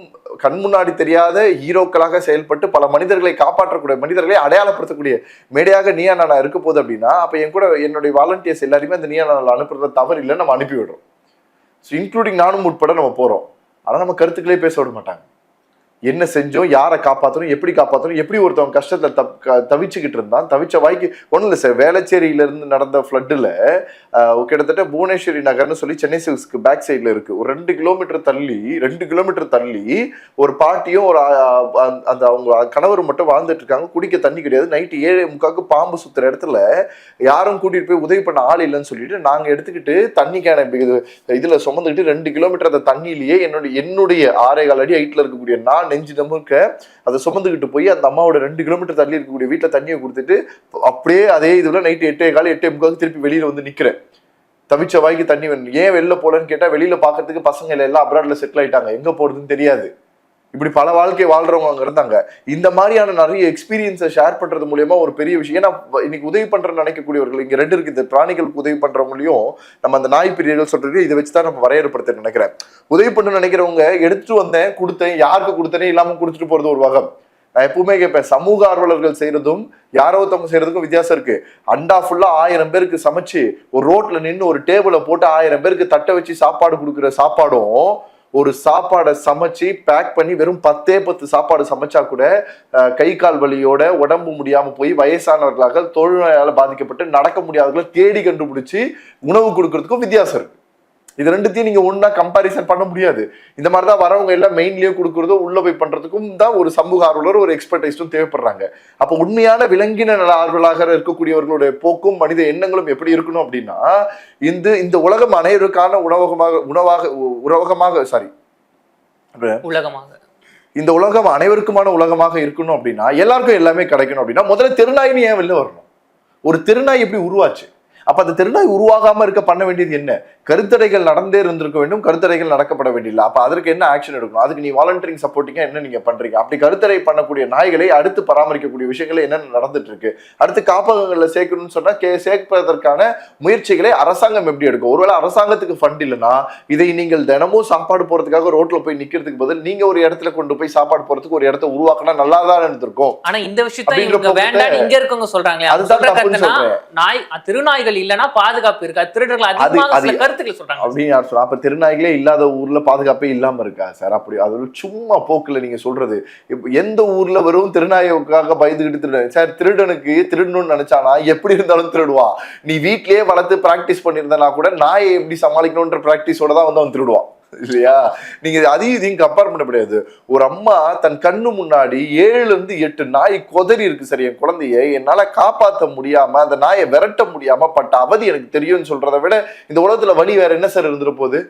கண் முன்னாடி தெரியாத ஹீரோக்களாக செயல்பட்டு பல மனிதர்களை காப்பாற்றக்கூடிய மனிதர்களை அடையாளப்படுத்தக்கூடிய மேடையாக நீயா நான் இருக்க போகுது அப்படின்னா அப்போ என் கூட என்னுடைய வாலண்டியர்ஸ் எல்லாருமே அந்த நீயா நான் அனுப்புறத தவறு இல்லை நம்ம அனுப்பி விடுறோம். ஸோ இன்க்ளூடிங் நானும் உட்பட நம்ம போகிறோம் ஆனால் நம்ம கருத்துக்களே பேச விட மாட்டாங்க. என்ன செஞ்சோம் யாரை காப்பாற்றணும் எப்படி காப்பாற்றணும் எப்படி ஒருத்தவங்க கஷ்டத்தை தப் தவிச்சுக்கிட்டு இருந்தான் தவிச்ச வாய்க்கு ஒன்றும் இல்லை சார். வேளச்சேரியிலேருந்து நடந்த ஃப்ளட்டில் கிட்டத்தட்ட புவனேஸ்வரி நகர்னு சொல்லி சென்னை சில்ஸ்க்கு பேக் சைடில் இருக்குது ஒரு ரெண்டு கிலோமீட்டர் தள்ளி ரெண்டு கிலோமீட்டர் தள்ளி ஒரு பாட்டியும் ஒரு அந்த- அவங்க கணவர் மட்டும் வாழ்ந்துட்டு இருக்காங்க. குடிக்க தண்ணி கிடையாது. நைட்டு ஏழு முக்காக்கு பாம்பு சுற்றுற இடத்துல யாரும் கூட்டிகிட்டு போய் உதவி பண்ண ஆள் இல்லைன்னு சொல்லிட்டு நாங்கள் எடுத்துக்கிட்டு தண்ணி கேன இது இதில் சுமந்துக்கிட்டு ரெண்டு கிலோமீட்டர் அந்த தண்ணியிலேயே என்னுடைய என்னுடைய ஆறே கால் அடி ஹைட்டில் இருக்கக்கூடிய நான் நெஞ்சு நம்புக்க அதை சுமந்துக்கிட்டு போய் அந்த அம்மாவோட ரெண்டு கிலோமீட்டர் தள்ளி இருக்கக்கூடிய வீட்டில் தண்ணியை கொடுத்துட்டு அப்படியே அதே இதுல நைட்டு எட்டே கால் எட்டே முக்காக்கு திருப்பி வெளியில வந்து நிக்கிறேன். தவிச்ச வாய்க்கு தண்ணி வேணும். ஏன் வெளில போலன்னு கேட்டால் வெளியில பாக்குறதுக்கு பசங்க எல்லாம் அப்ராட்ல செட்டில் ஆயிட்டாங்க. எங்க போகிறதுன்னு தெரியாது. இப்படி பல வாழ்க்கை வாழ்றவங்க அங்க இருந்தாங்க. இந்த மாதிரியான நிறைய எக்ஸ்பீரியன்ஸை ஷேர் பண்றது மூலியமா ஒரு பெரிய விஷயம். ஏன்னா இன்னைக்கு உதவி பண்றேன்னு நினைக்கக்கூடியவர்கள் இங்க ரெண்டு இருக்கு. இந்த பிராணிகளுக்கு உதவி பண்றவங்களையும் நம்ம அந்த நாய் பிரியர்கள் சொல்றது இதை வச்சு தான் நம்ம வரையறுப்படுத்த நினைக்கிறேன். உதவி பண்ண நினைக்கிறவங்க எடுத்துட்டு வந்தேன் கொடுத்தேன் யாருக்கு கொடுத்தனே இல்லாம கொடுத்துட்டு போறது ஒரு வகம். நான் எப்பவுமே கேட்பேன் சமூக ஆர்வலர்கள் செய்யறதும் யாரோ ஒருத்தவங்க செய்யறதுக்கும் வித்தியாசம் இருக்கு. அண்டா ஃபுல்லா ஆயிரம் பேருக்கு சமைச்சு ஒரு ரோட்ல நின்று ஒரு டேபிளை போட்டு ஆயிரம் பேருக்கு தட்டை வச்சு சாப்பாடு கொடுக்குற சாப்பாடும் ஒரு சாப்பாடை சமைச்சு பேக் பண்ணி வெறும் பத்தே பத்து சாப்பாடு சமைச்சா கூட கை கால் வலியோட உடம்பு முடியாம போய் வயசானவர்களாக தொழில்நோயால பாதிக்கப்பட்டு நடக்க முடியாதவர்களை தேடி கண்டுபிடிச்சு உணவு கொடுக்கறதுக்கும் வித்தியாசம் இருக்கு. இது ரெண்டுத்தையும் நீங்க ஒண்ணா கம்பாரிசன் பண்ண முடியாது. இந்த மாதிரி தான் வரவங்க எல்லாம் மெயின்லயே கொடுக்கறதோ உள்ள போய் பண்றதுக்கும் தான் ஒரு சமூக ஆர்வலர் ஒரு எக்ஸ்பர்டைஸும் தேவைப்படுறாங்க. அப்போ உண்மையான விலங்கின நல ஆர்வலாக இருக்கக்கூடியவர்களுடைய போக்கும் மனித எண்ணங்களும் எப்படி இருக்கணும் அப்படின்னா இந்த இந்த உலகம் அனைவருக்கான உணவகமாக உணவாக உ- உணவகமாக சாரி உலகமாக. இந்த உலகம் அனைவருக்குமான உலகமாக இருக்கணும் அப்படின்னா எல்லாருக்கும் எல்லாமே கிடைக்கணும் அப்படின்னா முதல்ல திருநாயின்னு ஏன் வெளில வரணும்? ஒரு திருநாய் எப்படி உருவாச்சு? அப்ப அந்த திருநாய் உருவாகாம இருக்க பண்ண வேண்டியது என்ன? கருத்தடைகள் நடந்தே இருந்திருக்க வேண்டும் கருத்தடைகள் நடக்கப்பட வேண்டியதில்லை. அப்ப அதற்கு என்ன ஆக்ஷன் எடுக்கணும்? அதுக்கு நீ வாலண்டியரிங் சப்போர்ட்டிங்கா என்ன நீங்க பண்றீங்க? அப்படி கருத்தடை பண்ணக்கூடிய நாய்களை அடுத்து பராமரிக்கக்கூடிய விஷயங்கள் என்னென்ன நடந்துட்டு இருக்கு அடுத்து காப்பகங்கள்ல சேர்க்கணும்னு சொன்னா கே சேர்ப்பதற்கான முயற்சிகளை அரசாங்கம் எப்படி எடுக்கும்? ஒருவேளை அரசாங்கத்துக்கு ஃபண்ட் இல்லைன்னா இதை நீங்கள் தினமும் சாப்பாடு போறதுக்காக ரோட்ல போய் நிக்கிறதுக்கு பதில் நீங்க ஒரு இடத்துல கொண்டு போய் சாப்பாடு போறதுக்கு ஒரு இடத்த உருவாக்கினா நல்லா தான் இருந்திருக்கும். ஆனா இந்த விஷயத்த வேண்டாம் இங்க இருக்கவங்க சொல்றாங்களே அவங்க அதுதான். நாய் திருநாய்கள் இல்லனா பாதுகாப்பு இருக்கா திருடர்கள் அதிகமாக கருத்துக்கள் சொல்றாங்க. அப்படின்னு யார் சொல்றா அப்ப திருநாய்களே இல்லாத ஊர்ல பாதுகாப்பே இல்லாம இருக்கா சார்? அப்படி அது ஒரு சும்மா போக்குல நீங்க சொல்றது. எந்த ஊர்ல வரும் திருநாய்க்காக பயந்துகிட்டு திருட சார் திருடனுக்கு திருடணும்னு நினைச்சானா எப்படி இருந்தாலும் திருடுவான் நீ வீட்லயே வளர்த்து பிராக்டிஸ் பண்ணியிருந்தனா கூட நாயை எப்படி சமாளிக்கணும்ன்ற பிராக்டிஸோட தான் வந்து அவன் திருடுவான். இல்லையா? நீங்க அதையும் இதையும் கம்பேர் பண்ண முடியாது. ஒரு அம்மா தன் கண்ணு முன்னாடி ஏழுல இருந்து எட்டு நாய் கொதறி இருக்கு சார் என் குழந்தைய. என்னால காப்பாத்த முடியாம அந்த நாயை விரட்ட முடியாம பட்ட அவதி எனக்கு தெரியும்னு சொல்றதை விட இந்த உலகத்துல வழி வேற என்ன சார் இருந்துட்டு போகுது?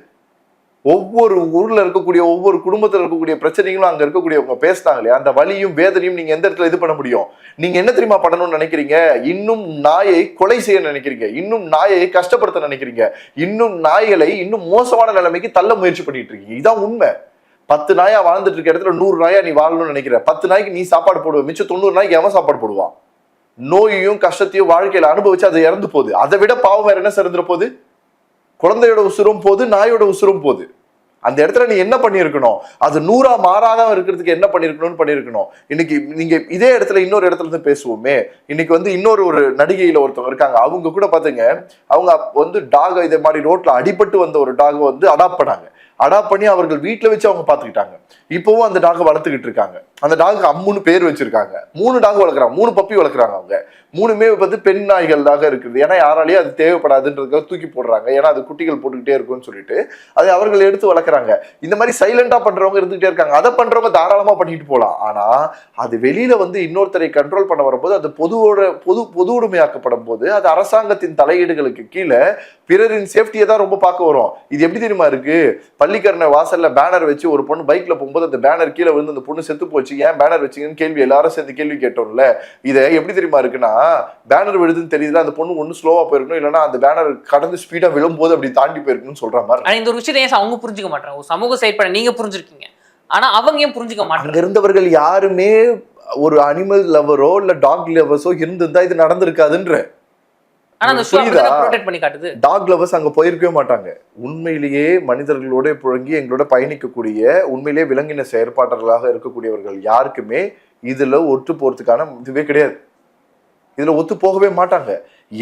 ஒவ்வொரு ஊரில் இருக்கக்கூடிய ஒவ்வொரு குடும்பத்தில் இருக்கக்கூடிய பிரச்சனைகளும் அங்கே இருக்கக்கூடியவங்க பேசினாங்க இல்லையா? அந்த வலியும் வேதனையும் நீங்கள் எந்த இடத்துல இது பண்ண முடியும்? நீங்கள் என்ன தெரியுமா பண்ணணும்னு நினைக்கிறீங்க? இன்னும் நாயை கொலை செய்ய நினைக்கிறீங்க. இன்னும் நாயை கஷ்டப்படுத்த நினைக்கிறீங்க. இன்னும் நாய்களை இன்னும் மோசமான நிலைமைக்கு தள்ள முயற்சி பண்ணிட்டு இருக்கீங்க. இதான் உண்மை. பத்து நாயா வாழ்ந்துட்டு இருக்க இடத்துல நூறு நாயா நீ வாழணும்னு நினைக்கிற. பத்து நாய்க்கு நீ சாப்பாடு போடுவ. மிச்சம் தொண்ணூறு நாய்க்கு எவன் சாப்பாடு போடுவான்? நோயையும் கஷ்டத்தையும் வாழ்க்கையில அனுபவிச்சு அதை இறந்து போகுது. அதை விட பாவம் வேற என்ன சிறந்துட போகுது? குழந்தையோட உசுரும் போது நாயோட உசுரும் போகுது. அந்த இடத்துல நீ என்ன பண்ணியிருக்கணும்? அது நூறா மாறாக இருக்கிறதுக்கு என்ன பண்ணியிருக்கணும்னு பண்ணியிருக்கணும். இன்னைக்கு நீங்க இதே இடத்துல இன்னொரு இடத்துல இருந்து பேசுவோமே. இன்னைக்கு வந்து இன்னொரு ஒரு நடிகையில ஒருத்தவங்க இருக்காங்க. அவங்க கூட பாத்துங்க அவங்க வந்து டாக் இதே மாதிரி ரோட்ல அடிபட்டு வந்த ஒரு டாக் வந்து அடாப்ட் பண்ணாங்க. அடாப்ட் பண்ணி அவர்கள் வீட்டில் வச்சு அவங்க பார்த்துக்கிட்டாங்க இப்போவும் அந்த டாகை வளர்த்துக்கிட்டு இருக்காங்க. அந்த டாகுக்கு அம்முன்னு பேர் வச்சிருக்காங்க. மூணு டாக் வளர்க்குறாங்க. மூணு பப்பி வளர்க்குறாங்க அவங்க. மூணுமே வந்து பெண் நாய்களாக இருக்குது. ஏன்னா யாராலையும் அது தேவைப்படாதுன்றதுக்காக தூக்கி போடுறாங்க. ஏன்னா அது குட்டிகள் போட்டுக்கிட்டே இருக்கும்னு சொல்லிட்டு அதை அவர்கள் எடுத்து வளர்க்குறாங்க. இந்த மாதிரி சைலண்டா பண்றவங்க இருந்துகிட்டே இருக்காங்க. அதை பண்றவங்க தாராளமா பண்ணிட்டு போகலாம் ஆனா அது வெளியில வந்து இன்னொருத்தரை கண்ட்ரோல் பண்ண வரும்போது அது பொதுவோட பொது பொது உடைமையாக்கப்படும் போது அது அரசாங்கத்தின் தலையீடுகளுக்கு கீழே பிறரின் சேஃப்டியை தான் ரொம்ப பார்க்க வரும். இது எப்படி தெரியுமா இருக்கு? பள்ளிக்கரணை வாசல்ல பேனர் வச்சு ஒரு பொண்ணு பைக்ல போகும்போது அந்த பேனர் கீழே வந்து அந்த பொண்ணு செத்து போச்சு. ஏன் பேனர் வச்சீங்கன்னு கேள்வி. எல்லாரும் சேர்ந்து கேள்வி கேட்டோம்ல. இதை எப்படி தெரியுமா இருக்குன்னா பேனர் விழுதுன்னு தெரியுதுல அந்த பொண்ணு ஒண்ணு ஸ்லோவா போயிருக்கணும். இல்லைன்னா அந்த பேனர் கடந்து ஸ்பீடா விழும்போது அப்படி தாண்டி போயிருக்கணும்னு சொல்ற மாதிரி இந்த ஒரு விஷயத்தை ஏன் அவங்க புரிஞ்சுக்க மாட்டாங்க சமூக செயற்பட நீங்க புரிஞ்சிருக்கீங்க. ஆனா அவங்க ஏன் புரிஞ்சுக்க மாட்டாங்க இருந்தவர்கள் யாருமே ஒரு அனிமல் லவரோ இல்ல டாக் லவர்ஸோ இருந்திருந்தா இது நடந்திருக்காதுன்ற டாக் லவர்ஸ் அங்க போயிருக்கவே மாட்டாங்க. உண்மையிலேயே மனிதர்களோட புழங்கி எங்களோட பயணிக்கக்கூடிய உண்மையிலேயே விலங்கின செயற்பாட்டர்களாக இருக்கக்கூடியவர்கள் யாருக்குமே இதுல ஒத்து போறதுக்கான இதுவே கிடையாது. இதுல ஒத்து போகவே மாட்டாங்க.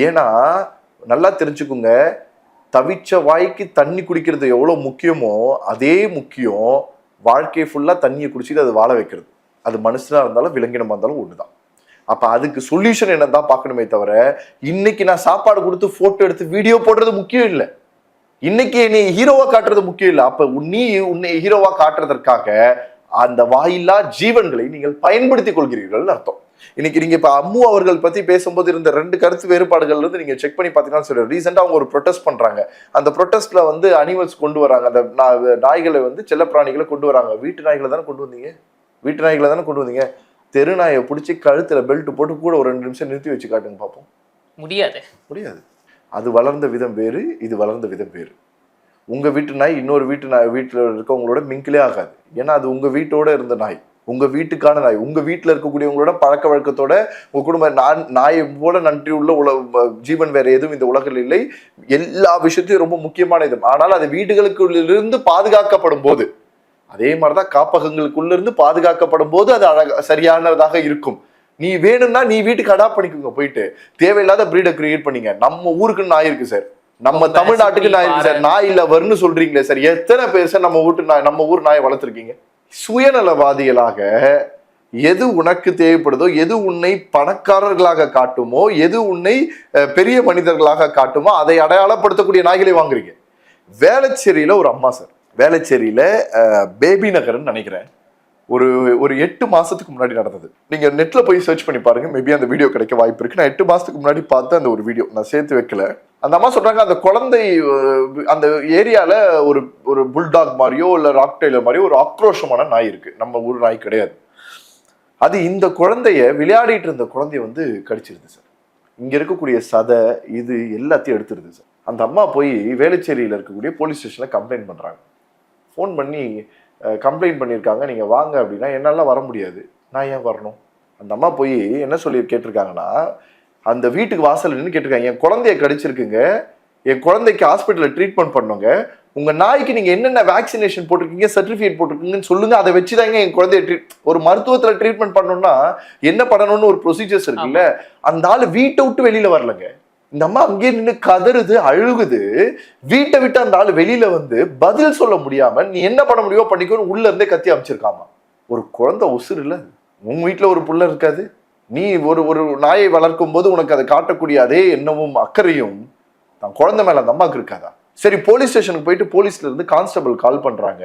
ஏன்னா நல்லா தெரிஞ்சுக்குங்க. தவிச்ச வாய்க்கு தண்ணி குடிக்கிறது எவ்வளவு முக்கியமோ அதே முக்கியம் வாழ்க்கை ஃபுல்லா தண்ணியை குடிச்சிட்டு அது வாழ வைக்கிறது. அது மனுஷனா இருந்தாலும் விலங்கினமா இருந்தாலும் ஒண்ணுதான். அப்போ அதுக்கு சொல்யூஷன் என்ன தான் பார்க்கணுமே தவிர இன்னைக்கு நான் சாப்பாடு கொடுத்து ஃபோட்டோ எடுத்து வீடியோ போடுறது முக்கியம் இல்லை. இன்னைக்கு நீ ஹீரோவா காட்டுறது முக்கியம் இல்லை. அப்ப நீ உன்னை ஹீரோவா காட்டுறதற்காக அந்த வாயில்லா ஜீவன்களை நீங்கள் பயன்படுத்திக் கொள்கிறீர்கள் அர்த்தம். இன்னைக்கு நீங்க இப்ப அம்மு அவர்கள் பத்தி பேசும்போது இருந்த ரெண்டு கருத்து வேறுபாடுகள் இருந்து நீங்க செக் பண்ணி பாத்தீங்கன்னா சரி ரீசெண்டா அவங்க ஒரு ப்ரொடெஸ்ட் பண்றாங்க. அந்த ப்ரொடெஸ்ட்ல வந்து அனிமல்ஸ் கொண்டு வராங்க. அந்த நா- நாய்களை வந்து செல்ல பிராணிகளை கொண்டு வராங்க. வீட்டு நாய்களை தானே கொண்டு வந்தீங்க? வீட்டு நாய்களை தானே கொண்டு வந்தீங்க? தெரு நாயை பிடிச்சி கழுத்துல பெல்ட் போட்டு கூட ஒரு ரெண்டு நிமிஷம் நிறுத்தி வச்சு காட்டுங்க பார்ப்போம் முடியாது. முடியாது. அது வளர்ந்த விதம் வேறு இது வளர்ந்த விதம் வேறு. உங்க வீட்டு நாய் இன்னொரு வீட்டு நாய் வீட்டில் இருக்கவங்களோட மிங்கிலே ஆகாது. ஏன்னா அது உங்க வீட்டோட இருந்த நாய். உங்க வீட்டுக்கான நாய். உங்க வீட்டில் இருக்கக்கூடியவங்களோட பழக்க வழக்கத்தோட உங்க குடும்ப நான் நாயை போல நன்றி உள்ள உல ஜீவன் வேற எதுவும் இந்த உலகில் இல்லை. எல்லா விஷயத்தையும் ரொம்ப முக்கியமான இது. ஆனால் அது வீடுகளுக்குள்ளிருந்து பாதுகாக்கப்படும் போது அதே மாதிரிதான் காப்பகங்களுக்குள்ள இருந்து பாதுகாக்கப்படும் போது அது அழகா சரியானதாக இருக்கும். நீ வேணும்னா நீ வீட்டுக்கு அடாப்ட் பண்ணிக்கோங்க போயிட்டு. தேவையில்லாத பிரீடை கிரியேட் பண்ணீங்க. நம்ம ஊருக்கு நாய் இருக்கு சார் நம்ம தமிழ்நாட்டுக்கு நாய் இருக்கு சார். நாய் இல்ல வரும்னு சொல்றீங்களே சார் எத்தனை பேர் சார் நம்ம வீட்டு நாய் நம்ம ஊர் நாயை வளர்த்துருக்கீங்க? சுயநலவாதிகளாக எது உனக்கு தேவைப்படுதோ எது உன்னை பணக்காரர்களாக காட்டுமோ எது உன்னை பெரிய மனிதர்களாக காட்டுமோ அதை அடையாளப்படுத்தக்கூடிய நாய்களை வாங்குறீங்க. வேளச்சேரியில ஒரு அம்மா சார் வேளச்சேரியில் பேபி நகர்னு நினைக்கிறேன். ஒரு ஒரு எட்டு மாதத்துக்கு முன்னாடி நடந்தது. நீங்கள் நெட்டில் போய் சர்ச் பண்ணி பாருங்கள் மேபி அந்த வீடியோ கிடைக்க வாய்ப்பு இருக்குது நான் எட்டு மாதத்துக்கு முன்னாடி பார்த்த அந்த ஒரு வீடியோ நான் சேர்த்து வைக்கல. அந்த அம்மா சொல்கிறாங்க அந்த குழந்தை அந்த ஏரியாவில் ஒரு ஒரு புல்டாக் மாதிரியோ இல்லை ராக்டைலர் மாதிரியோ ஒரு ஆக்ரோஷமான நாய் இருக்குது நம்ம ஊர் நாய் கிடையாது. அது இந்த குழந்தைய விளையாடிட்டு இருந்த குழந்தைய வந்து கடிச்சிருது சார் இங்கே இருக்கக்கூடிய சதை இது எல்லாத்தையும் எடுத்துருது சார் அந்த அம்மா போய் வேளச்சேரியில் இருக்கக்கூடிய போலீஸ் ஸ்டேஷனில் கம்ப்ளைண்ட் பண்ணுறாங்க ஃபோன் பண்ணி கம்ப்ளைண்ட் பண்ணியிருக்காங்க. நீங்கள் வாங்க அப்படின்னா என்னால் வர முடியாது. நான் ஏன் வரணும்? அந்த அம்மா போய் என்ன சொல்லி கேட்டிருக்காங்கன்னா அந்த வீட்டுக்கு வாசல் நின்று கேட்டிருக்காங்க. என் குழந்தைய கடிச்சிருக்குங்க. என் குழந்தைக்கு ஹாஸ்பிட்டலில் ட்ரீட்மெண்ட் பண்ணுங்க. உங்கள் நாய்க்கு நீங்கள் என்னென்ன வேக்சினேஷன் போட்டிருக்கீங்க சர்டிஃபிகேட் போட்டிருக்கீங்கன்னு சொல்லுங்க. அதை வச்சு தாங்க என் குழந்தைய ட்ரீட் ஒரு மருத்துவத்தில் ட்ரீட்மெண்ட் பண்ணணும்னா என்ன பண்ணணும்னு ஒரு ப்ரொசீஜர்ஸ் இருக்குல்ல அந்த ஆள் வீட்டை விட்டு வெளியில வரலங்க. இந்த அம்மா அங்கேயே நின்று கதறுது அழுகுது. வீட்டை விட்டு அந்த ஆள் வெளியில வந்து பதில் சொல்ல முடியாம நீ என்ன பண்ண முடியுமோ பண்ணிக்கோன்னு உள்ள இருந்தே கத்தி அமைச்சிருக்காமா? ஒரு குழந்தை உசுறு இல்ல. உங்க வீட்டுல ஒரு புள்ள இருக்காது. நீ ஒரு ஒரு நாயை வளர்க்கும் போது உனக்கு அதை காட்டக்கூடிய அதே எண்ணமும் அக்கறையும் தான் குழந்தை மேல அந்த அம்மாவுக்கு இருக்காதா? சரி போலீஸ் ஸ்டேஷனுக்கு போயிட்டு போலீஸ்ல இருந்து கான்ஸ்டபிள் கால் பண்றாங்க.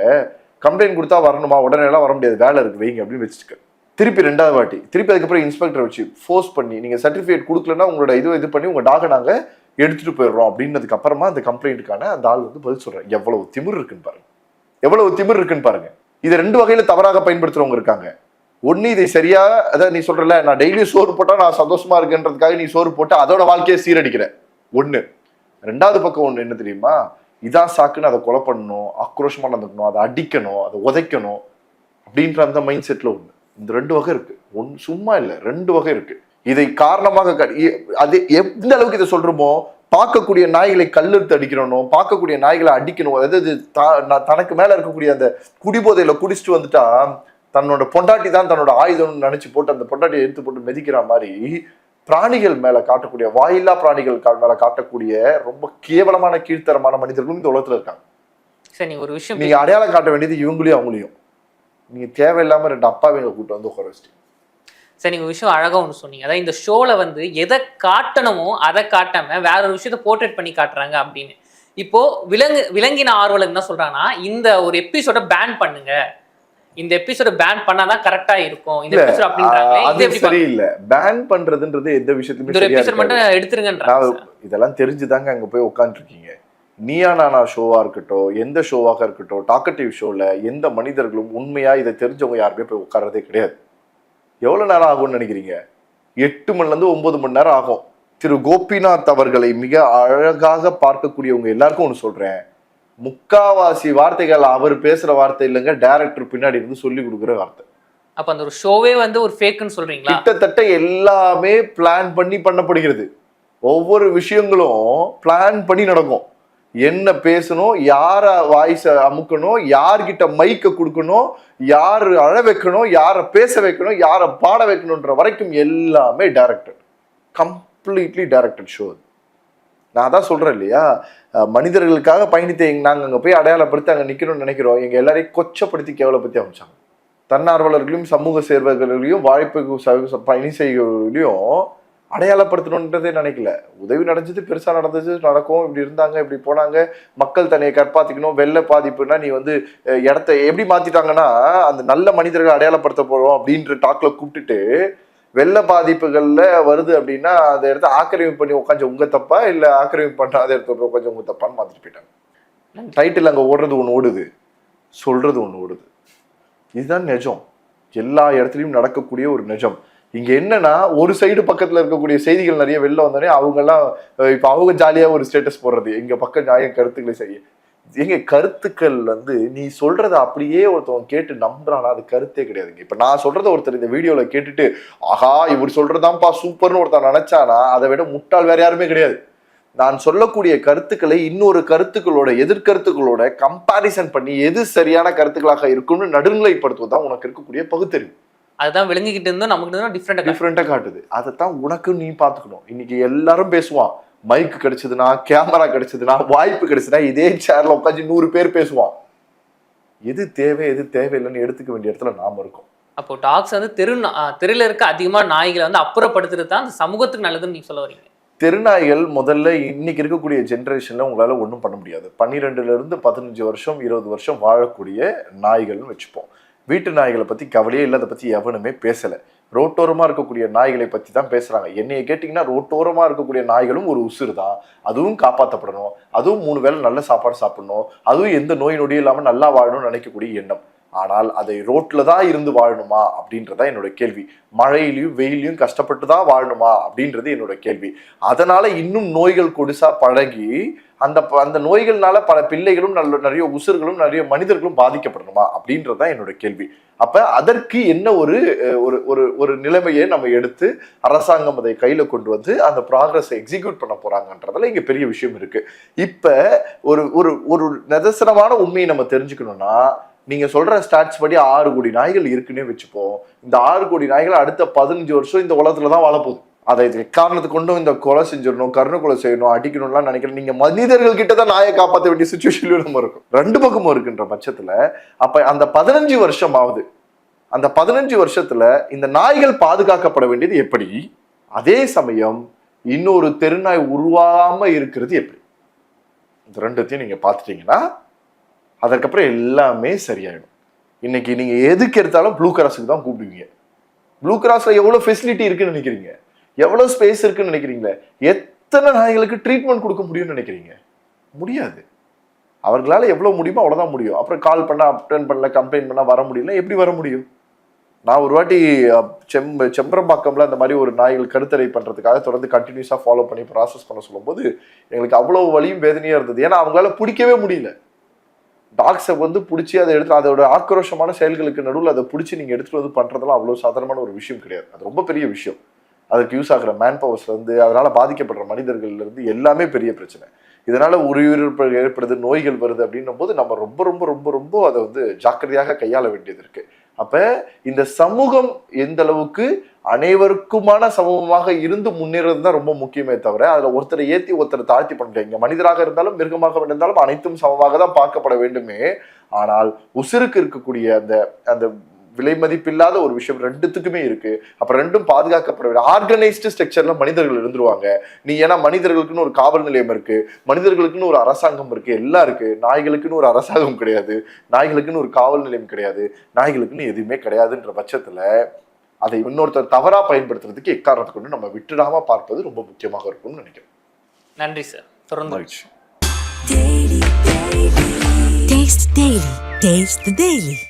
கம்ப்ளைண்ட் கொடுத்தா வரணுமா? உடனே எல்லாம் வர முடியாது. வேலை இருக்கு வைங்க அப்படின்னு வச்சுக்க. திருப்பி ரெண்டாவது வாட்டி. திருப்பி அதுக்கப்புறம் இன்ஸ்பெக்டர் வச்சு ஃபோர்ஸ் பண்ணி நீங்கள் சர்டிஃபிகேட் கொடுக்கலன்னா உங்களோட இது இது பண்ணி உங்கள் டாகை நாங்கள் எடுத்துகிட்டு போயிடுறோம் அப்படின்னதுக்கு அப்புறமா அந்த கம்ப்ளைண்ட்டுக்கான அந்த ஆள் வந்து பதில் சொல்கிறேன் எவ்வளவு திமிர் இருக்குன்னு பாருங்க. எவ்வளவு திமிர் இருக்குன்னு பாருங்க. இதை ரெண்டு வகையில் தவறாக பயன்படுத்துகிறவங்க இருக்காங்க. ஒன்று இதை சரியா அதான் நீ சொல்கிறல நான் டெய்லி சோறு போட்டால் நான் சந்தோஷமா இருக்கேன்றதுக்காக நீ சோறு போட்டு அதோட வாழ்க்கையை சீரடிக்கிற. ஒன்று ரெண்டாவது பக்கம் ஒன்று என்ன தெரியுமா? இதான் சாக்குன்னு அதை கொலை பண்ணணும் ஆக்ரோஷமாக நடந்துக்கணும் அதை அடிக்கணும் அதை உதைக்கணும் அப்படின்ற அந்த மைண்ட் செட்டில் ஒன்று இந்த ரெண்டு வகை இருக்கு. ஒன்னு சும்மா இல்ல ரெண்டு வகை இருக்கு. இதை காரணமாக அது எந்த அளவுக்கு இதை சொல்றோமோ பார்க்கக்கூடிய நாய்களை கல்லெடுத்து அடிக்கணும் பார்க்கக்கூடிய நாய்களை அடிக்கணும் அதாவது தனக்கு மேல இருக்கக்கூடிய அந்த குடிபோதையில குடிச்சிட்டு வந்துட்டா தன்னோட பொண்டாட்டி தான் தன்னோட ஆயுதம்னு நினைச்சு போட்டு அந்த பொண்டாட்டியை எடுத்து போட்டு மிதிக்கிற மாதிரி பிராணிகள் மேல காட்டக்கூடிய வாயில்லா பிராணிகள் மேல காட்டக்கூடிய ரொம்ப கேவலமான கீழ்த்தரமான மனிதர்களும் இந்த உலகத்துல இருக்காங்க. சரி ஒரு விஷயம் நீங்க அடையாளம் காட்ட வேண்டியது இவங்களையும் அவங்களையும். நீங்க தேவையில்லாம ரெண்டு அப்பாவிங்களை கூட்டு வந்து உட்கார வச்சிட்டீங்க. சரி நீங்க ஒரு விஷயம் அழகா ஒன்று சொன்னீங்க. அதாவது இந்த ஷோல வந்து எதை காட்டணுமோ அதை காட்டாம வேற ஒரு விஷயத்த போர்ட்ரேட் பண்ணி காட்டுறாங்க அப்படின்னு. இப்போ விலங்கு விலங்கின ஆர்வலர் என்ன சொல்றாங்கன்னா இந்த ஒரு எபிசோட பேன் பண்ணுங்க. இந்த எபிசோட பேன் பண்ணாதான் கரெக்டா இருக்கும். இந்த இல்ல, எபிசோட் அது எப்படி சரியில்லை. பேன் பண்றதுன்றது எந்த விஷயத்துலயுமே இந்த எபிசோட். மட்டும் எடுத்துருங்கன்றாங்க நான் இதெல்லாம் தெரிஞ்சுதாங்க அங்க போய் உட்காந்துருக்கீங்க நீயா நானா ஷோவா இருக்கட்டும் எந்த ஷோவாக இருக்கட்டும் டாக்கட்டிவ் ஷோல எந்த மனிதர்களும் உண்மையா இதை தெரிஞ்சவங்க யாருமே போய் உட்கார்றதே கிடையாது. எவ்வளவு நேரம் ஆகும்னு நினைக்கிறீங்க? எட்டு மணில இருந்து ஒன்பது மணி நேரம் ஆகும். திரு கோபிநாத் அவர்களை மிக அழகாக பார்க்கக்கூடியவங்க எல்லாருக்கும் ஒன்று சொல்றேன். முக்காவாசி வார்த்தைகள் அவர் பேசுற வார்த்தை இல்லைங்க டைரக்டர் பின்னாடி இருந்து சொல்லி கொடுக்குற வார்த்தை. அப்ப அந்த ஒரு ஷோவே வந்து ஒரு ஃபேக்குன்னு சொல்றீங்களா? கிட்டத்தட்ட எல்லாமே பிளான் பண்ணி பண்ணப்படுகிறது. ஒவ்வொரு விஷயங்களும் பிளான் பண்ணி நடக்கும். என்ன பேசணும் யார வாய்ஸ அமுக்கணும் யார்கிட்ட மைக்க கொடுக்கணும் யார் அழ வைக்கணும் யாரை பேச வைக்கணும் யாரை பாட வைக்கணுன்ற வரைக்கும் எல்லாமே டைரக்டட் கம்ப்ளீட்லி டைரக்டட் ஷோ நான் அதான் சொல்றேன் இல்லையா? மனிதர்களுக்காக பயணித்த எங்க- நாங்கள் அங்கே போய் அடையாளப்படுத்தி அங்கே நிற்கணும்னு நினைக்கிறோம். எங்க எல்லாரையும் கொச்சப்படுத்தி கேவலப்படுத்தி அமைச்சாங்க. தன்னார்வலர்களையும் சமூக சேர்வர்களையும் வாய்ப்புக்கு ச- செய்கிறவர்களையும் அடையாளப்படுத்தணுன்றதே நினைக்கல. உதவி நடந்தது பெருசாக நடந்துச்சு நடக்கும் இப்படி இருந்தாங்க இப்படி போனாங்க மக்கள் தன்னை கற்பாத்திக்கணும் வெள்ள பாதிப்புனா நீ வந்து இடத்த எப்படி மாற்றிட்டாங்கன்னா அந்த நல்ல மனிதர்களை அடையாளப்படுத்த போகிறோம் அப்படின்ற டாக்ல கூப்பிட்டுட்டு வெள்ள பாதிப்புகளில் வருது அப்படின்னா அதை இடத்த ஆக்கிரமிப்பு பண்ணி உட்காந்து உங்கள் தப்பா? இல்லை ஆக்கிரமிப்பு பண்ணாத எடுத்து உட்காந்து உங்கள் தப்பான்னு மாற்றிட்டு போயிட்டாங்க. டைட்டில் அங்கே ஓடுறது ஒன்று ஓடுது. சொல்கிறது ஒன்று ஓடுது. இதுதான் நிஜம். எல்லா இடத்துலையும் நடக்கக்கூடிய ஒரு நிஜம். இங்கே என்னன்னா ஒரு சைடு பக்கத்தில் இருக்கக்கூடிய செய்திகள் நிறைய வெளில வந்தோடனே அவங்கெல்லாம் இப்போ அவங்க ஜாலியாக ஒரு ஸ்டேட்டஸ் போடுறது எங்கள் பக்கம் நியாயம் கருத்துக்களை செய்ய. எங்க கருத்துக்கள் வந்து நீ சொல்றத அப்படியே ஒருத்தவன் கேட்டு நம்புறானா அது கருத்தே கிடையாதுங்க. இப்ப நான் சொல்றத ஒருத்தர் இந்த வீடியோல கேட்டுட்டு ஆஹா இவர் சொல்றதான்ப்பா சூப்பர்னு ஒருத்தன் நினைச்சானா அதை விட முட்டாள் வேற யாருமே கிடையாது. நான் சொல்லக்கூடிய கருத்துக்களை இன்னொரு கருத்துக்களோட எதிர்கருத்துக்களோட கம்பாரிசன் பண்ணி எது சரியான கருத்துக்களாக இருக்கும்னு நடுநிலைப்படுத்துவது தான் உனக்கு இருக்கக்கூடிய பகுத்தறிவு. அதுதான் விளங்கிக்கிட்டு இருந்தோம் நமக்கு இருந்தோம் டிஃப்ரெண்ட் டிஃப்ரெண்டா காட்டுது. அதைத்தான் உனக்கு நீ பாத்துக்கணும் இன்னைக்கு எல்லாரும் பேசுவான் மைக் கிடைச்சதுன்னா கேமரா கிடைச்சதுன்னா வாய்ப்பு கிடைச்சதுன்னா இதே சேர்ல உட்காந்து நூறு பேர் பேசுவான். எது தேவை எது தேவையில்லைன்னு எடுத்துக்க வேண்டிய இடத்துல நாம இருக்கோம். அப்போ டாக்ஸ் வந்து தெரு தெருல இருக்க அதிகமா நாய்களை வந்து அப்புறப்படுத்துறது தான் அந்த சமூகத்துக்கு நல்லதுன்னு நீங்க சொல்ல வரீங்க. தெருநாய்கள் முதல்ல இன்னைக்கு இருக்கக்கூடிய ஜென்ரேஷன்ல உங்களால ஒன்றும் பண்ண முடியாது. பன்னிரெண்டுல இருந்து பதினஞ்சு வருஷம் இருபது வருஷம் வாழக்கூடிய நாய்கள்னு வச்சுப்போம். வீட்டு நாய்களை பத்தி கவலையே இல்லை அதை பத்தி எவனுமே பேசல. ரோட்டோரமாக இருக்கக்கூடிய நாய்களை பற்றி தான் பேசுகிறாங்க என்னைய கேட்டிங்கன்னா ரோட்டோரமாக இருக்கக்கூடிய நாய்களும் ஒரு உசுறு தான் அதுவும் காப்பாற்றப்படணும் அதுவும் மூணு வேளை நல்ல சாப்பாடு சாப்பிடணும். அதுவும் எந்த நோய் நொடியும் இல்லாமல் நல்லா வாழணும்னு நினைக்கக்கூடிய எண்ணம். ஆனால் அதை ரோட்டில் தான் இருந்து வாழணுமா அப்படின்றதான் என்னோட கேள்வி. மழையிலையும் வெயிலையும் கஷ்டப்பட்டு தான் வாழணுமா அப்படின்றது என்னோட கேள்வி. அதனால் இன்னும் நோய்கள் கொடுசா பழகி அந்த ப- அந்த நோய்கள்னால பல பிள்ளைகளும் நல்ல நிறைய உசுர்களும் நிறைய மனிதர்களும் பாதிக்கப்படணுமா? அப்படின்றது தான் என்னோட கேள்வி. அப்ப அதற்கு என்ன ஒரு ஒரு ஒரு ஒரு நிலைமையை நம்ம எடுத்து அரசாங்கம் அதை கையில கொண்டு வந்து அந்த ப்ராக்ரஸை எக்ஸிக்யூட் பண்ண போறாங்கன்றதுல இங்க பெரிய விஷயம் இருக்கு. இப்ப ஒரு ஒரு ஒரு நிதர்சனமான உண்மையை நம்ம தெரிஞ்சுக்கணும்னா நீங்க சொல்ற ஸ்டாட்ஸ் படி ஆறு கோடி நாய்கள் இருக்குன்னே வச்சுப்போம். இந்த ஆறு கோடி நாய்கள் அடுத்த பதினஞ்சு வருஷம் இந்த உலகத்துல தான் வாழப்போகுது. அதை காரணத்தை கொண்டும் இந்த கொலை செஞ்சிடணும் கருணை கொலை செய்யணும் அடிக்கணும்லாம் நினைக்கிறேன் நீங்க மனிதர்கள் கிட்ட தான் நாயை காப்பாற்ற வேண்டிய சுச்சுவேஷன்லயும் நம்ம இருக்கும். ரெண்டு பக்கமும் இருக்குன்ற பட்சத்துல அப்ப அந்த பதினஞ்சு வருஷம் ஆகுது அந்த பதினஞ்சு வருஷத்துல இந்த நாய்கள் பாதுகாக்கப்பட வேண்டியது எப்படி? அதே சமயம் இன்னொரு தெருநாய் உருவாம இருக்கிறது எப்படி? இந்த ரெண்டுத்தையும் நீங்க பார்த்துட்டீங்கன்னா அதற்கப்புறம் எல்லாமே சரியாயிடும். இன்னைக்கு நீங்க எதுக்கு எடுத்தாலும் ப்ளூ கிராஸுக்கு தான் கூப்பிடுவீங்க. ப்ளூ கிராஸ்ல எவ்வளவு ஃபெசிலிட்டி இருக்குன்னு நினைக்கிறீங்க? எவ்வளவு ஸ்பேஸ் இருக்குன்னு நினைக்கிறீங்களே? எத்தனை நாய்களுக்கு ட்ரீட்மெண்ட் கொடுக்க முடியும்னு நினைக்கிறீங்க? முடியாது. அவர்களால் எவ்வளோ முடியுமோ அவ்வளோதான் முடியும். அப்புறம் கால் பண்ண அப்டன் பண்ணல கம்ப்ளைண்ட் பண்ணால் வர முடியல எப்படி வர முடியும்? நான் ஒரு வாட்டி செம் செம்பரம்பாக்கம்ல அந்த மாதிரி ஒரு நாய்கள் கருத்தடை பண்றதுக்காக தொடர்ந்து கண்டினியூஸா ஃபாலோ பண்ணி ப்ராசஸ் பண்ண சொல்லும்போது எங்களுக்கு அவ்வளோ வலியும் வேதனையா இருந்தது. ஏன்னா அவங்களால பிடிக்கவே முடியல. டாக்ஸை வந்து பிடிச்சி அதை எடுத்து அதோட ஆக்ரோஷமான செயல்களுக்கு நடுவில் அதை பிடிச்சி நீங்கள் எடுத்துகிட்டு வந்து பண்ணுறதுலாம் அவ்வளோ சாதாரணமான ஒரு விஷயம் கிடையாது. அது ரொம்ப பெரிய விஷயம். அதுக்கு யூஸ் ஆகுற மேன் பவர்ஸ்லேருந்து அதனால் பாதிக்கப்படுற மனிதர்கள்லேருந்து எல்லாமே பெரிய பிரச்சனை. இதனால் உயிரிழப்பு ஏற்படுது நோய்கள் வருது அப்படின்னும் போது நம்ம ரொம்ப ரொம்ப ரொம்ப ரொம்ப அதை வந்து ஜாக்கிரதையாக கையாள வேண்டியது இருக்குது அப்போ இந்த சமூகம் எந்த அளவுக்கு அனைவருக்குமான சமூகமாக இருந்து முன்னேறது தான் ரொம்ப முக்கியமே தவிர அதில் ஒருத்தரை ஏற்றி ஒருத்தரை தாழ்த்தி பண்ண இங்கே மனிதராக இருந்தாலும் மிருகமாக இருந்தாலும் அனைத்தும் சமமாக தான் பார்க்கப்பட வேண்டுமே. ஆனால் உசிருக்கு இருக்கக்கூடிய அந்த அந்த விலை மதிப்பில்லாத ஒரு விஷயம் ரெண்டுத்துக்குமே இருக்கு. அப்ப ரெண்டும் பாதுகாக்கப்பட வேண்டும் ஆர்கனைஸ்டு ஸ்ட்ரக்சர்ல மனிதர்கள் இருந்துருவாங்க. நீ ஏன்னா மனிதர்களுக்குன்னு ஒரு காவல் நிலையம் இருக்கு. மனிதர்களுக்குன்னு ஒரு அரசாங்கம் இருக்கு. எல்லாம் இருக்கு. நாய்களுக்குன்னு ஒரு அரசாங்கம் கிடையாது. நாய்களுக்குன்னு ஒரு காவல் நிலையம் கிடையாது. நாய்களுக்குன்னு எதுவுமே கிடையாதுன்ற பட்சத்துல அதை இன்னொருத்தர் தவறா பயன்படுத்துறதுக்கு எக்காரணத்தை கொண்டு நம்ம விட்டுடாம பார்ப்பது ரொம்ப முக்கியமாக இருக்கும்னு நினைக்கிறேன். நன்றி சார். தொடர்ந்து மகிழ்ச்சி. Taste